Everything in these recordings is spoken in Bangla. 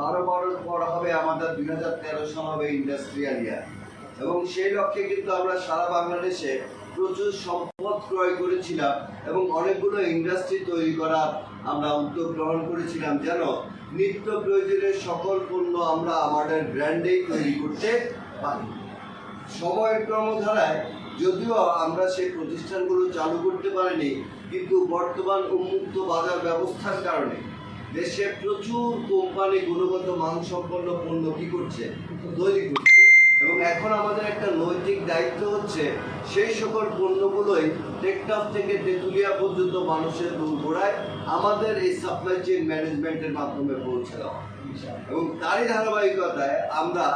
বারো বারোর পর হবে আমাদের দুই হাজার তেরো সাল হবে ইন্ডাস্ট্রিয়াল ইয়ার এবং সেই লক্ষ্যে কিন্তু আমরা সারা বাংলাদেশে প্রচুর সম্পদ ক্রয় করেছিলাম এবং অনেকগুলো ইন্ডাস্ট্রি তৈরি করার আমরা উদ্যোগ গ্রহণ করেছিলাম যেন নিত্য প্রয়োজনের সকল পণ্য আমরা আমাদের ব্র্যান্ডেই তৈরি করতে পারি। সময়ের ক্রমধারায় যদিও আমরা সেই প্রতিষ্ঠানগুলো চালু করতে পারিনি, কিন্তু বর্তমান উন্মুক্ত বাজার ব্যবস্থার কারণে দেশে প্রচুর কোম্পানি গুণগত মানসম্পন্ন পণ্য কি করছে? তৈরি করছে। এবং এখন আমাদের একটা নৈতিক দায়িত্ব হচ্ছে, সেই সকল পণ্যগুলোই টেকটাপ থেকে তেঁতুলিয়া পর্যন্ত মানুষের দূরগোড়ায় আমাদের এই সাপ্লাই চেইন ম্যানেজমেন্টের মাধ্যমে পৌঁছে দেওয়া। এবং তারই ধারাবাহিকতায় আমরা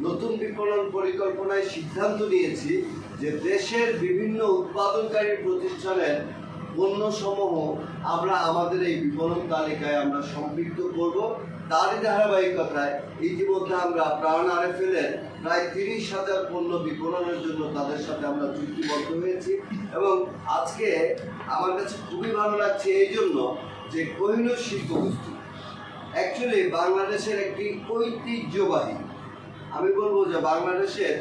নতুন বিপণন পরিকল্পনায় সিদ্ধান্ত নিয়েছি যে দেশের বিভিন্ন উৎপাদনকারী প্রতিষ্ঠানের পণ্যসমূহ আমরা আমাদের এই বিপণন তালিকায় আমরা সম্পৃক্ত করব। তারই ধারাবাহিকতায় ইতিমধ্যে আমরা প্রাণ আরএফএলের প্রায় তিরিশ হাজার পণ্য বিপণনের জন্য তাদের সাথে আমরা চুক্তিবদ্ধ হয়েছি এবং আজকে আমার কাছে খুবই ভালো লাগছে এই জন্য যে কোহিনুর শিল্প গোষ্ঠী অ্যাকচুয়ালি বাংলাদেশের একটি ঐতিহ্যবাহী। আমি বলব যে বাংলাদেশের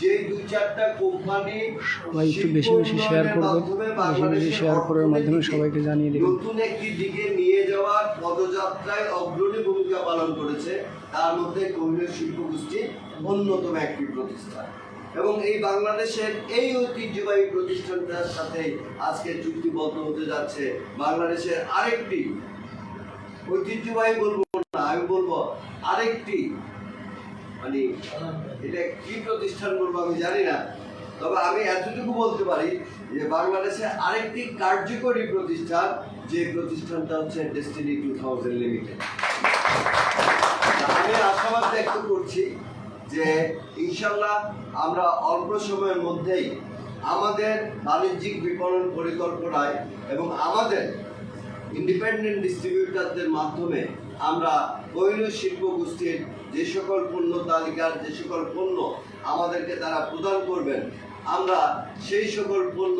যে দুই চারটা কোম্পানি সবাই একটু বেশি বেশি শেয়ার করবেন বেশি বেশি শেয়ার করার মাধ্যমে সবাইকে জানিয়ে দেবেন নতুন একটি দিকে নিয়ে যাওয়ার পদযাত্রায় অগ্রণী ভূমিকা পালন করেছে। তার মধ্যে কোহিনুর শিল্প গোষ্ঠী অন্যতম একটি প্রতিষ্ঠান। এবং এই বাংলাদেশের এই ঐতিহ্যবাহী প্রতিষ্ঠানটার সাথে আজকে চুক্তিবদ্ধ হতে যাচ্ছে বাংলাদেশের আরেকটি। ঐতিহ্যবাহী বলব না আমি বলব আরেকটি মানে এটা কি প্রতিষ্ঠান বলব আমি জানি না। তবে আমি এতটুকু বলতে পারি যে বাংলাদেশে আরেকটি কার্যকরী প্রতিষ্ঠান, যে প্রতিষ্ঠানটা হচ্ছে ডেস্টিনি টু থাউজেন্ড লিমিটেড আমি আশাবাদ ব্যক্ত করছি যে ইনশাল্লাহ আমরা অল্প সময়ের মধ্যেই আমাদের বাণিজ্যিক বিপণন পরিকল্পনায় এবং আমাদের ইন্ডিপেন্ডেন্ট ডিস্ট্রিবিউটারদের মাধ্যমে আমরা কৈল শিল্প গোষ্ঠীর যে সকল পণ্য তালিকার যে সকল পণ্য আমাদেরকে তারা প্রদান করবেন, আমরা সেই সকল পণ্য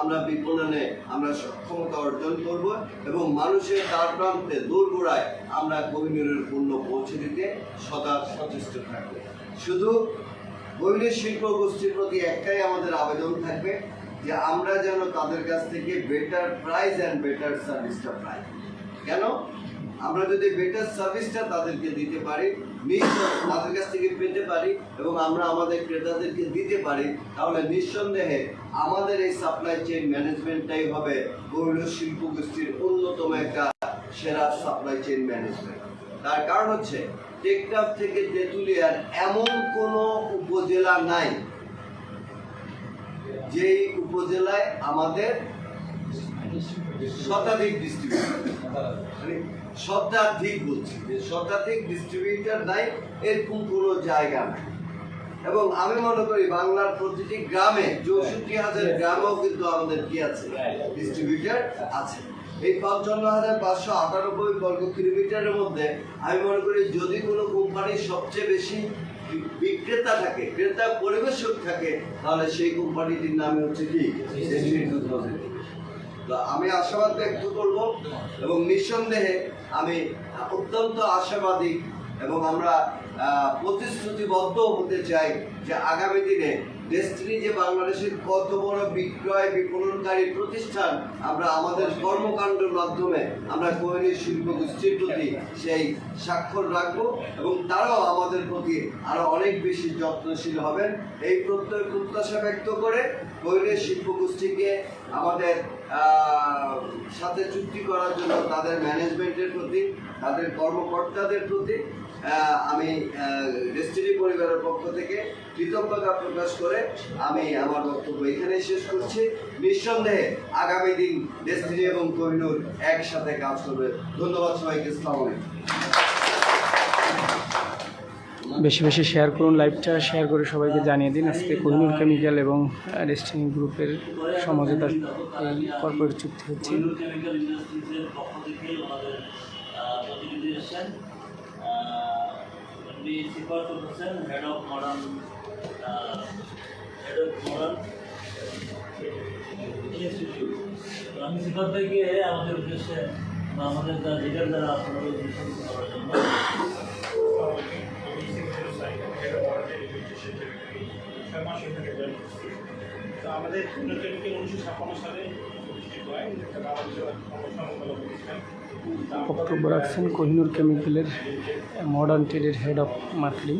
আমরা বিপণনে আমরা সক্ষমতা অর্জন করব এবং মানুষের তার প্রান্তে দূর দূরগোড়ায় আমরা কোহিনুরের পণ্য পৌঁছে দিতে সদা সচেষ্ট থাকব। শুধু কৈলের শিল্প গোষ্ঠীর প্রতি একটাই আমাদের আবেদন থাকবে যে আমরা যেন তাদের কাছ থেকে বেটার প্রাইস অ্যান্ড বেটার সার্ভিসটা পাই। কেন? আমরা যদি বেটার সার্ভিসটা তাদেরকে দিতে পারি তাদের কাছ থেকে পেতে পারি এবং আমরা আমাদের ক্রেতাদেরকে দিতে পারি, তাহলে নিঃসন্দেহে আমাদের এই সাপ্লাই চেইন ম্যানেজমেন্টটাই হবে গৌর শিল্প গোষ্ঠীর অন্যতম একটা সেরা সাপ্লাই চেইন ম্যানেজমেন্ট তার কারণ হচ্ছে টেকটাপ থেকে তেঁতুলিয়ার এমন কোনো উপজেলা নাই, যেই উপজেলায় আমাদের শতাধিক ডিস্ট্রিবিউটর মানে শতাধিক বলছি যে শতাধিক ডিস্ট্রিবিউটর নাই এরকম কোনো জায়গা নাই। এবং আমি মনে করি বাংলার প্রতিটি গ্রামে চৌষট্টি হাজার গ্রামেও কিন্তু আমাদের কি আছে? ডিস্ট্রিবিউটর আছে। এই পঞ্চান্ন হাজার পাঁচশো আটানব্বই বর্গ কিলোমিটারের মধ্যে আমি মনে করি যদি কোনো কোম্পানির সবচেয়ে বেশি বিক্রেতা থাকে ক্রেতা পরিবেশক থাকে তাহলে সেই কোম্পানিটির নামে হচ্ছে কি? Destiny 2000 তো আমি আশাবাদ ব্যক্ত করব এবং নিঃসন্দেহে আমি অত্যন্ত আশাবাদী এবং আমরা প্রতিশ্রুতিবদ্ধ হতে চাই যে আগামী দিনে ডেস্টিনি যে বাংলাদেশের কত বড় বিক্রয় বিপণনকারী প্রতিষ্ঠান আমরা আমাদের কর্মকাণ্ডের মাধ্যমে আমরা কোহিনী শিল্প গোষ্ঠীর প্রতি সেই স্বাক্ষর রাখব এবং তারাও আমাদের প্রতি আরও অনেক বেশি যত্নশীল হবেন। এই প্রত্যয় প্রত্যাশা ব্যক্ত করে কোহিনী শিল্প গোষ্ঠীকে আমাদের সাথে চুক্তি করার জন্য তাদের ম্যানেজমেন্টের প্রতি, তাদের কর্মকর্তাদের প্রতি আমি ডেস্টিনি পরিবারের পক্ষ থেকে কৃতজ্ঞতা প্রকাশ করে আমি আমার বক্তব্য এখানেই শেষ করছি। নিঃসন্দেহে আগামী দিন ডেস্টিনি এবং কোহিনুর একসাথে কাজ করবে। ধন্যবাদ সবাইকে ইসলাম বেশি বেশি শেয়ার করুন লাইভটা শেয়ার করে সবাইকে জানিয়ে দিন। আজকে কোহিনুর কেমিক্যাল এবং ডেস্টিনি গ্রুপের সমঝোতা এই কর্পোরেট চুক্তি হচ্ছে। কেমিক্যাল থেকে আমাদের আমি উদ্দেশ্যে আমাদের আছেন ওদের করার জন্য তো আমাদের কেমিক্যাল উনিশশো ছাপ্পান্ন সালে কোহিনুর কেমিক্যালের মডার্ন ট্রেডের হেড অফ মার্কেটিং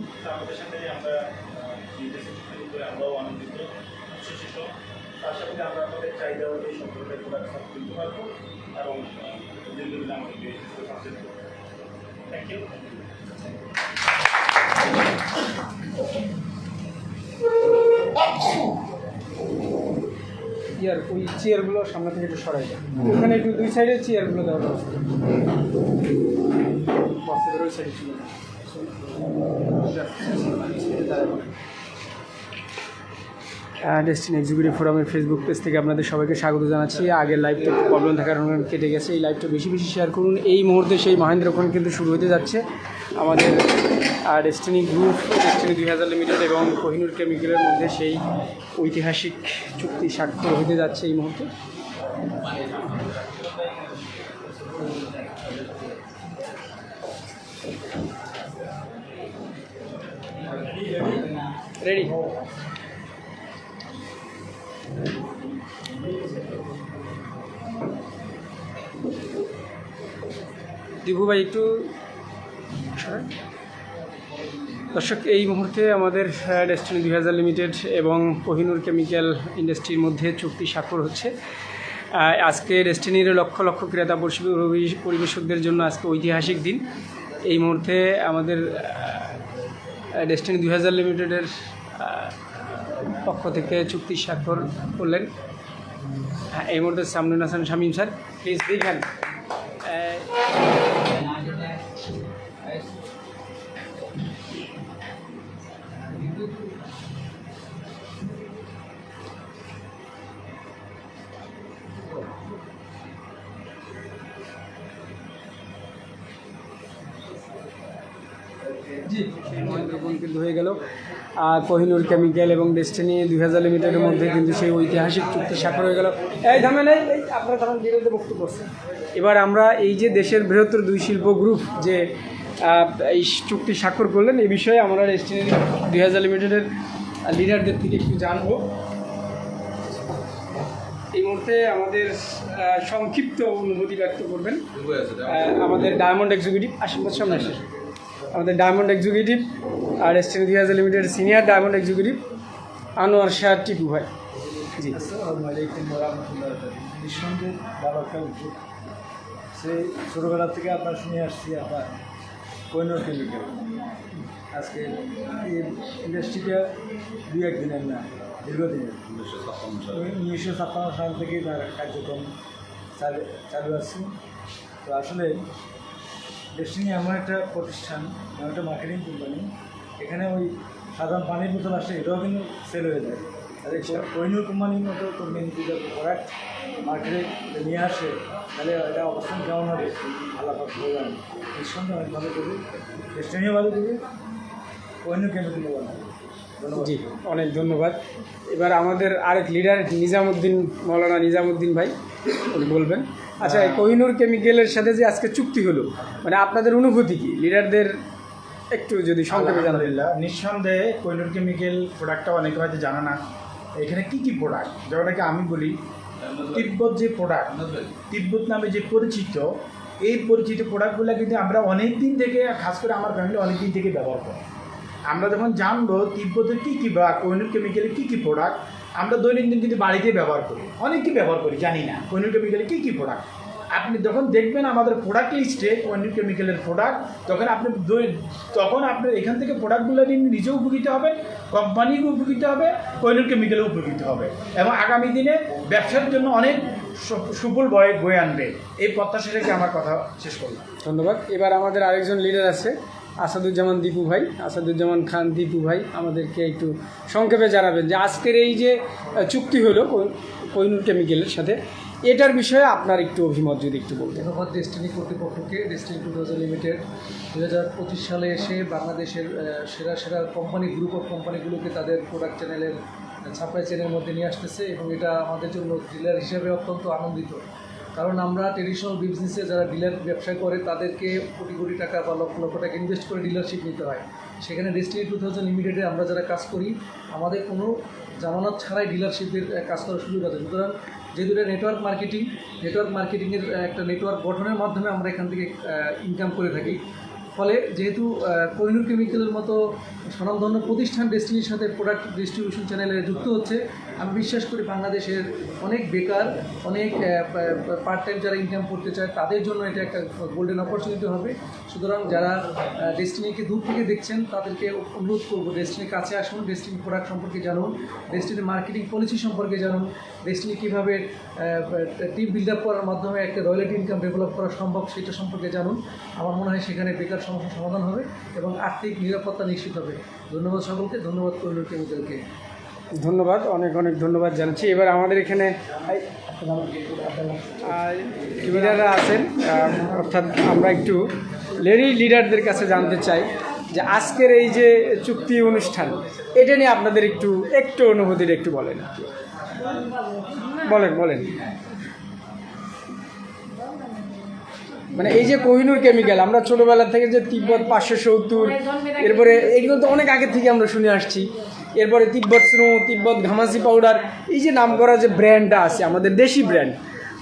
ইয়ার ওই চেয়ারগুলো সামনে থেকে একটু সরাই দেয়। ওখানে একটু দুই সাইডের চেয়ারগুলো দেওয়া আছে ওই সাইডে ছিল। ডেস্টিনি এক্সিকিউটিভ ফোরামের ফেসবুক পেজ থেকে আপনাদের সবাইকে স্বাগত জানাচ্ছি। আগের লাইভটা প্রবলেম থাকার কারণে কেটে গেছে। এই লাইভটা বেশি বেশি শেয়ার করুন। এই মুহূর্তে সেই মহেন্দ্রক্ষণ কিন্তু শুরু হতে যাচ্ছে। আমাদের ডেস্টিনি গ্রুপ ডেস্টিনি দুই হাজার লিমিটেড এবং কোহিনুর কেমিক্যালের মধ্যে সেই ঐতিহাসিক চুক্তি স্বাক্ষর হতে যাচ্ছে এই মুহূর্তে। রেডি দীপু ভাই একটু দর্শক এই মুহূর্তে আমাদের ডেস্টিনি দুই হাজার লিমিটেড এবং কোহিনুর কেমিক্যাল ইন্ডাস্ট্রির মধ্যে চুক্তি স্বাক্ষর হচ্ছে। আজকে ডেস্টিনির লক্ষ লক্ষ ক্রেতা পরিবেশকদের জন্য আজকে ঐতিহাসিক দিন। এই মুহূর্তে আমাদের ডেস্টিনি দুই হাজার লিমিটেডের পক্ষ থেকে চুক্তি স্বাক্ষর করলেন। হ্যাঁ, এই মুহূর্তে সামনুল হাসান শামীম স্যার। প্লিজ দেখেন। কিন্তু হয়ে গেল। আর কোহিনুর কেমিক্যাল এবং ডেস্টিনি দুই হাজার লিমিটেডের মধ্যে কিন্তু সেই ঐতিহাসিক চুক্তি স্বাক্ষর হয়ে গেল। এই থামেন এই এই আপনারা তখন বিরুদ্ধে বক্তব্য করছেন এবার আমরা এই যে দেশের বৃহত্তর দুই শিল্প গ্রুপ যে এই চুক্তি স্বাক্ষর করলেন এই বিষয়ে আমরা ডেস্টিনি দুই হাজার লিমিটেডের লিডারদের থেকে একটু জানব। এই মুহূর্তে আমাদের সংক্ষিপ্ত অনুভূতি ব্যক্ত করবেন। আমাদের ডায়মন্ড এক্সিকিউটিভ আশীর্বাদ সামনে আসে আমাদের ডায়মন্ড এক্সিকিউটিভ আর এসটিন হাজার limited senior diamond executive Anwar Shah Tipu ভাই। জি। নিঃসন্দেহে সেই ছোটোবেলা থেকে আপনার শুনে আসছি আপনার কৈনর কেমিক্যাল আজকে এই ইন্ডাস্ট্রিটা দু একদিনের না, দীর্ঘদিনের। উনিশশো ছাপ্পান্ন সাল থেকে তার কার্যক্রম চালু চালু আছে। তো আসলে ডেস্টিনি এমন একটা প্রতিষ্ঠান, এমন একটা মার্কেটিং কোম্পানি এখানে ওই সাধারণ পানির বোতল আসে, এটাও কিন্তু সেল হয়ে যায়। তাহলে কৈনুর কোম্পানির মতো কোম্পানি যদি প্রোডাক্ট মার্কেটে নিয়ে আসে, তাহলে এটা অবস্থান কেমন হবে? আল্লাহ বললাম নিঃসন্দেহে অনেক ভালো করবে। ডেস্টিনিও ভালো করবে। কৈনুর কেমিক্যালও ভালো জি, অনেক ধন্যবাদ। এবার আমাদের আরেক লিডার নিজামুদ্দিন, মৌলানা নিজামুদ্দিন ভাই, উনি বলবেন। আচ্ছা কোহিনুর কেমিক্যালের সাথে যে আজকে চুক্তি হলো মানে আপনাদের অনুভূতি কি? লিডারদের একটু যদি সংক্ষেপে আলহামদুলিল্লাহ, নিঃসন্দেহে কোহিনুর কেমিক্যাল প্রোডাক্টটা অনেকে হয়তো জানে না। এখানে কি কি প্রোডাক্ট যেটাকে আমি বলি, তিব্বত যে প্রোডাক্ট তিব্বত নামে যে পরিচিত, এই পরিচিত প্রোডাক্টগুলো কিন্তু আমরা অনেক দিন থেকে, খাস করে আমার ফ্যামিলি অনেক দিন থেকে ব্যবহার করি। আমরা যখন জানব তিব্বতের কী কী বা কৈনুর কেমিক্যালের কী কী প্রোডাক্ট আমরা দৈনন্দিন কিন্তু বাড়িতে ব্যবহার করি অনেকেই ব্যবহার করি জানি না। কৈনুর কেমিক্যালের কী কী প্রোডাক্ট আপনি যখন দেখবেন আমাদের প্রোডাক্ট লিস্টে কৈনুর কেমিক্যালের প্রোডাক্ট তখন আপনি তখন আপনার এখান থেকে প্রোডাক্টগুলো নিয়ে নিজেও উপকৃত হবে কোম্পানিও উপকৃত হবে কৈনুর কেমিক্যালও উপকৃত হবে। এবং আগামী দিনে ব্যবসার জন্য অনেক সুফল বয়ে বয়ে আনবে। এই প্রত্যাশা রেখে আমার কথা শেষ করলাম। ধন্যবাদ। এবার আমাদের আরেকজন লিডার আছে। আসাদুজ্জামান দীপু ভাই, আসাদুজ্জামান খান দীপু ভাই আমাদেরকে একটু সংক্ষেপে জানাবেন যে আজকের এই যে চুক্তি হলো কোহিনুর কেমিক্যালের সাথে, এটার বিষয়ে আপনার একটু অভিমত যদি একটু বলতেন। ধন্যবাদ ডেস্টিনি কর্তৃপক্ষকে ডেস্টিনি টু থাউজেন্ড লিমিটেড দু হাজার পঁচিশ সালে এসে বাংলাদেশের সেরা সেরা কোম্পানি গ্রুপ অফ কোম্পানিগুলোকে তাদের প্রোডাক্ট চ্যানেলের সাপ্লাই চেনের মধ্যে নিয়ে আসতেছে এবং এটা আমাদের জন্য ডিলার হিসেবে অত্যন্ত আনন্দিত। কারণ আমরা ট্রেডিশনাল বিজনেসে যারা ডিলার ব্যবসা করে, তাদেরকে কোটি কোটি টাকা বা লক্ষ লক্ষ টাকা ইনভেস্ট করে ডিলারশিপ নিতে হয়। সেখানে ডেস্টিনি টু থাউজেন্ড লিমিটেডে আমরা যারা কাজ করি, আমাদের কোনো জামানত ছাড়াই ডিলারশিপের কাজ করার সুযোগ আছে। সুতরাং যেহেতু এটা নেটওয়ার্ক মার্কেটিং নেটওয়ার্ক মার্কেটিংয়ের একটা নেটওয়ার্ক গঠনের মাধ্যমে আমরা এখান থেকে ইনকাম করে থাকি। ফলে যেহেতু কোহিনুর কেমিক্যালের মতো স্বনামধন্য প্রতিষ্ঠান ডেস্টিনির সাথে প্রোডাক্ট ডিস্ট্রিবিউশন চ্যানেলে যুক্ত হচ্ছে, আমি বিশ্বাস করি বাংলাদেশের অনেক বেকার, অনেক পার্ট টাইম যারা ইনকাম করতে চায়, তাদের জন্য এটা একটা গোল্ডেন অপরচুনিটি হবে। সুতরাং যারা ডেস্টিনিকে দূর থেকে দেখছেন, তাদেরকে অনুরোধ করব ডেস্টিনির কাছে আসুন ডেস্টিনি প্রোডাক্ট সম্পর্কে জানুন ডেস্টিনির মার্কেটিং পলিসি সম্পর্কে জানুন ডেস্টিনি কীভাবে টিম বিল্ড আপ করার মাধ্যমে একটা রয়্যালিটি ইনকাম ডেভেলপ করা সম্ভব সেটা সম্পর্কে জানুন। আমার মনে হয় সেখানে বেকার সমস্যার সমাধান হবে এবং আর্থিক নিরাপত্তা নিশ্চিত হবে। ধন্যবাদ সকলকে, ধন্যবাদ কোহিনুর কেমিক্যালকে ধন্যবাদ, অনেক অনেক ধন্যবাদ জানাচ্ছি। এবার আমাদের এখানে লিডাররা আছেন অর্থাৎ আমরা একটু লেডি লিডারদের কাছে জানতে চাই যে আজকের এই যে চুক্তি অনুষ্ঠান, এটা নিয়ে আপনাদের একটু একটু অনুভূতির একটু বলেন বলেন বলেন। মানে এই যে কোহিনুর কেমিক্যাল, আমরা ছোটবেলা থেকে যে তিব্বত পাঁচশো সত্তর, এরপরে এগুলো তো অনেক আগে থেকে আমরা শুনে আসছি। এরপরে তিব্বত স্নো, তিব্বত ঘামাসি পাউডার এই যে নাম করা যে ব্র্যান্ডটা আছে, আমাদের দেশি ব্র্যান্ড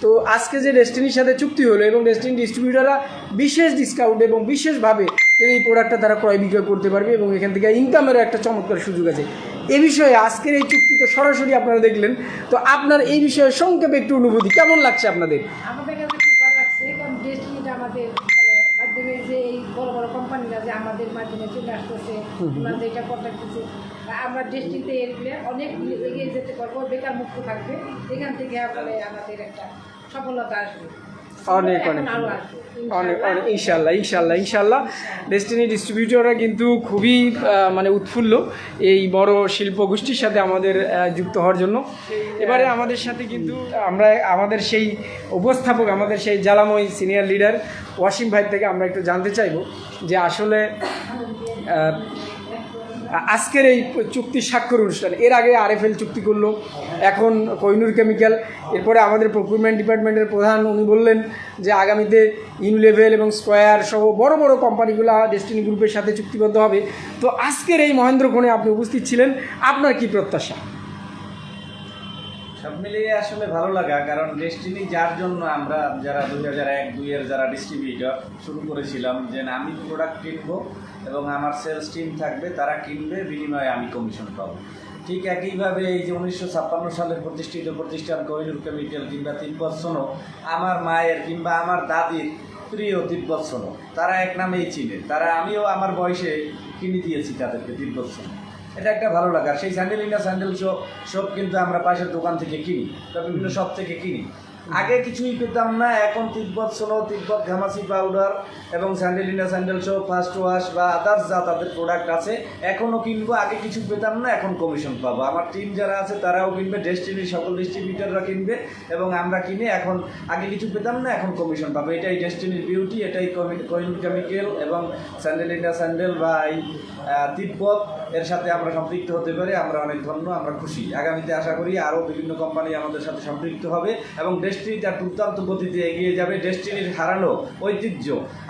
তো আজকে যে ডেস্টিনির সাথে চুক্তি হলো এবং ডেস্টিনি ডিস্ট্রিবিউটাররা বিশেষ ডিসকাউন্ট এবং বিশেষভাবে এই প্রোডাক্টটা তারা ক্রয় বিক্রয় করতে পারবে এবং এখান থেকে ইনকামেরও একটা চমৎকার সুযোগ আছে। এ বিষয়ে আজকের এই চুক্তি তো সরাসরি আপনারা দেখলেন। তো আপনার এই বিষয়ে সংক্ষেপে একটু অনুভূতি, কেমন লাগছে আপনাদের? খুব ভালো লাগছে আমাদের মানে যে এই বড় বড় কোম্পানিরা যে আমাদের মাধ্যমে চলে আসতেছে ওনাদের এটা কন্ট্যাক্ট দিচ্ছে আমরা ডিস্ট্রিক্টে এগিয়ে অনেক এগিয়ে যেতে পারব বেকার মুক্ত থাকবে। এখান থেকে আসলে আমাদের একটা সফলতা আসবে। অনেক অনেক অনেক অনেক ইনশাল্লাহ ইনশাল্লাহ ইনশাল্লাহ। ডেস্টিনি ডিস্ট্রিবিউটররা কিন্তু খুবই মানে উৎফুল্ল এই বড় শিল্প গোষ্ঠীর সাথে আমাদের যুক্ত হওয়ার জন্য। এবারে আমাদের সাথে কিন্তু আমরা আমাদের সেই উপস্থাপক আমাদের সেই জ্বালাময় সিনিয়র লিডার ওয়াসিম ভাই থেকে আমরা একটু জানতে চাইব যে আসলে আজকের এই চুক্তি স্বাক্ষর অনুষ্ঠান। এর আগে আরএফএল চুক্তি করল, এখন কোহিনুর কেমিক্যাল। এরপরে আমাদের প্রকুরমেন্ট ডিপার্টমেন্টের প্রধান উনি বললেন যে আগামীতে ইউলেভেল এবং স্কোয়ার সহ বড় বড় কোম্পানিগুলো ডেস্টিনি গ্রুপের সাথে চুক্তিবদ্ধ হবে। তো আজকের এই মহেন্দ্রক্ষণে আপনি উপস্থিত ছিলেন, আপনার কি প্রত্যাশা? সব মিলিয়ে আসলে ভালো লাগা, কারণ ডেস্টিনি যার জন্য আমরা যারা দুই হাজার এক দুইয়ের যারা ডিস্ট্রিবিউটর শুরু করেছিলাম যে আমি প্রোডাক্ট কিনবো এবং আমার সেলস টিম থাকবে, তারা কিনবে, বিনিময়ে আমি কমিশন পাবো। ঠিক একইভাবে এই যে উনিশশো ছাপ্পান্ন সালে প্রতিষ্ঠিত প্রতিষ্ঠান কোহিনুর কেমিক্যাল কিংবা তিব্বত সোনো, আমার মায়ের কিংবা আমার দাদির প্রিয় তিব্বত সোনো, তারা এক নামেই চিনে। তারা আমিও আমার বয়সে কিনে দিয়েছি তাদেরকে তিব্বত সোনো। এটা একটা ভালো লাগার সেই স্যান্ডেল ইন্ডিয়া স্যান্ডেল শপ কিন্তু আমরা পাশের দোকান থেকে কিনি, বা বিভিন্ন শপ থেকে কিনি। আগে কিছুই পেতাম না, এখন তিব্বত সোনো, তিব্বত ঘামাসি পাউডার এবং Sandalina sandal shop first wash বা আদার্স যা তাদের প্রোডাক্ট আছে এখনও কিনবো। আগে কিছু পেতাম না, এখন কমিশন পাবো। আমার টিম যারা আছে, তারাও কিনবে ডেস্টিনির সকল ডিস্ট্রিবিউটাররা কিনবে এবং আমরা কিনে এখন আগে কিছু পেতাম না, এখন কমিশন পাবো। এটাই ডেস্টিনির বিউটি এটাই কোহিনুর কেমিক্যাল এবং স্যান্ডেল ইন্ডিয়া স্যান্ডেল বা এই তিব্বত। এর সাথে আমরা সম্পৃক্ত হতে পারে আমরা অনেক ধন্য, আমরা খুশি। আগামীতে আশা করি আরও বিভিন্ন কোম্পানি আমাদের সাথে সম্পৃক্ত হবে এবং ডেস্টিনি তার দুর্দান্ত গতিতে এগিয়ে যাবে। ডেস্টিনির হারানো ঐতিহ্য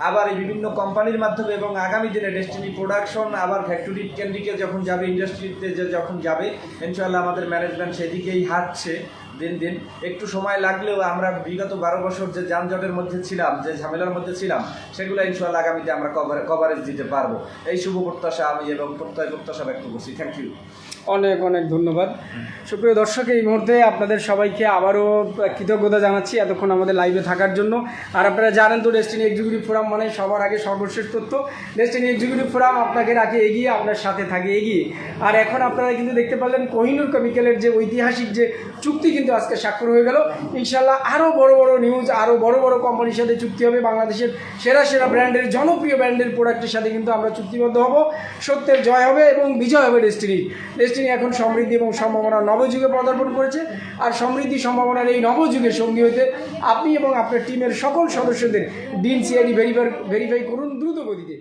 আবার এই বিভিন্ন কোম্পানির মাধ্যমে এবং আগামী দিনে ডেস্টিনি প্রোডাকশন আবার ফ্যাক্টরি কেন্দ্রিকে যখন যাবে, ইন্ডাস্ট্রিতে যখন যাবে ইনশাল্লাহ আমাদের ম্যানেজমেন্ট সেদিকেই হাঁটছে। দিন দিন একটু সময় লাগলেও আমরা বিগত বারো বছর যে যানজটের মধ্যে ছিলাম, যে ঝামেলার মধ্যে ছিলাম, সেগুলো ইনশাল্লাহ আগামীতে আমরা কভার কভারেজ দিতে পারব। এই শুভ প্রত্যাশা আমি এবং প্রত্যয় প্রত্যাশা ব্যক্ত করছি। থ্যাংক ইউ অনেক অনেক ধন্যবাদ। সুপ্রিয় দর্শক, এই মুহূর্তে আপনাদের সবাইকে আবারও কৃতজ্ঞতা জানাচ্ছি এতক্ষণ আমাদের লাইভে থাকার জন্য। আর আপনারা জানেন তো ডেস্টিনি এক্সিকিউটিভ ফোরাম মানে সবার আগে সর্বশেষ তথ্য। ডেস্টিনি এক্সিকিউটিভ ফোরাম আপনাকে রাখে এগিয়ে, আপনার সাথে থাকে এগিয়ে। আর এখন আপনারা কিন্তু দেখতে পারলেন কোহিনুর কেমিক্যালের যে ঐতিহাসিক যে চুক্তি কিন্তু আজকে স্বাক্ষর হয়ে গেল। ইনশাল্লাহ আরও বড় বড় নিউজ আরও বড় বড় কোম্পানির সাথে চুক্তি হবে। বাংলাদেশের সেরা সেরা ব্র্যান্ডের জনপ্রিয় ব্র্যান্ডের প্রোডাক্টের সাথে কিন্তু আমরা চুক্তিবদ্ধ হব। সত্যের জয় হবে এবং বিজয় হবে ডেস্টিনি ডেস্টিনি এখন সমৃদ্ধি এবং সম্ভাবনা নবযুগে পদার্পণ করেছে। আর সমৃদ্ধি সম্ভাবনার এই নবযুগের সঙ্গী হতে আপনি এবং আপনার টিমের সকল সদস্যদের দিন সিআইডি ভেরিফাই ভেরিফাই করুন দ্রুত গতিতে।